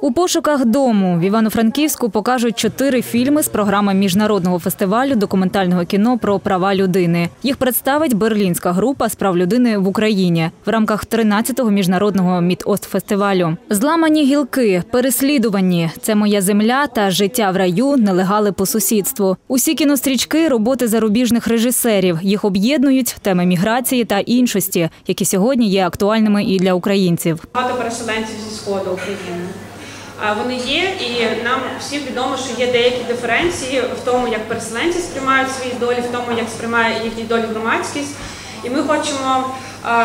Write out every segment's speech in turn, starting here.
У пошуках дому в Івано-Франківську покажуть чотири фільми з програми міжнародного фестивалю документального кіно про права людини. Їх представить берлінська група з прав людини в Україні в рамках 13-го міжнародного Мідостфестивалю. Зламані гілки, переслідувані це моя земля та життя в раю, нелегали по сусідству. Усі кінострічки роботи зарубіжних режисерів. Їх об'єднують теми міграції та іншості, які сьогодні є актуальними і для українців. Багато переселенців зі сходу України. Вони є, і нам всім відомо, що є деякі диференції в тому, як переселенці сприймають свої долі, в тому, як сприймає їхні долі громадськість. І ми хочемо,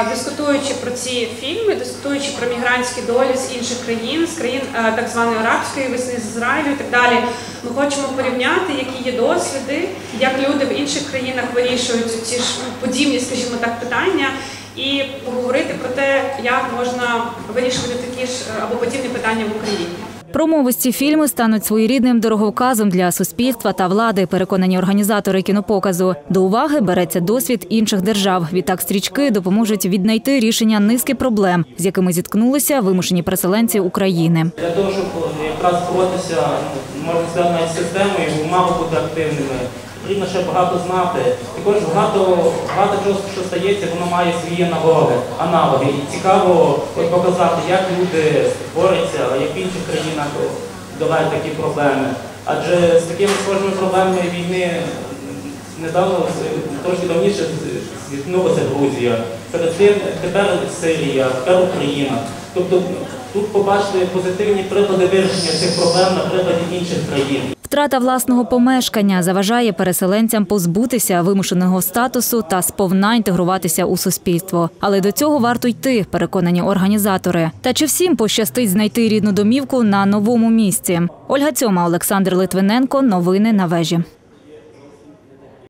дискутуючи про ці фільми, дискутуючи про мігрантські долі з інших країн, з країн так званої арабської весни з Ізраїлю і так далі. Ми хочемо порівняти, які є досвіди, як люди в інших країнах вирішують ці ж подібні, скажімо так, питання. І поговорити про те, як можна вирішувати такі ж е, або подібні питання в Україні. Промовисті фільми стануть своєрідним дороговказом для суспільства та влади, переконані організатори кінопоказу. До уваги береться досвід інших держав. Відтак стрічки допоможуть віднайти рішення низки проблем, з якими зіткнулися вимушені переселенці України. Для того, щоб якраз боротися, можна сказати, системою, мало бути активними. Потрібно ще багато знати. Також багато, багато чого, що стається, воно має свої аналоги, аналоги. І цікаво от показати, як люди борються, як в інших країнах долають такі проблеми. Адже з такими схожими проблемами війни недавно, трошки давніше зіткнулася Грузія. Перед тим тепер Сирія, тепер Україна. Тобто тут побачити позитивні приклади вирішення цих проблем на прикладі інших країн. Втрата власного помешкання заважає переселенцям позбутися вимушеного статусу та сповна інтегруватися у суспільство. Але до цього варто йти, переконані організатори. Та чи всім пощастить знайти рідну домівку на новому місці? Ольга Цьома, Олександр Литвиненко. Новини на вежі.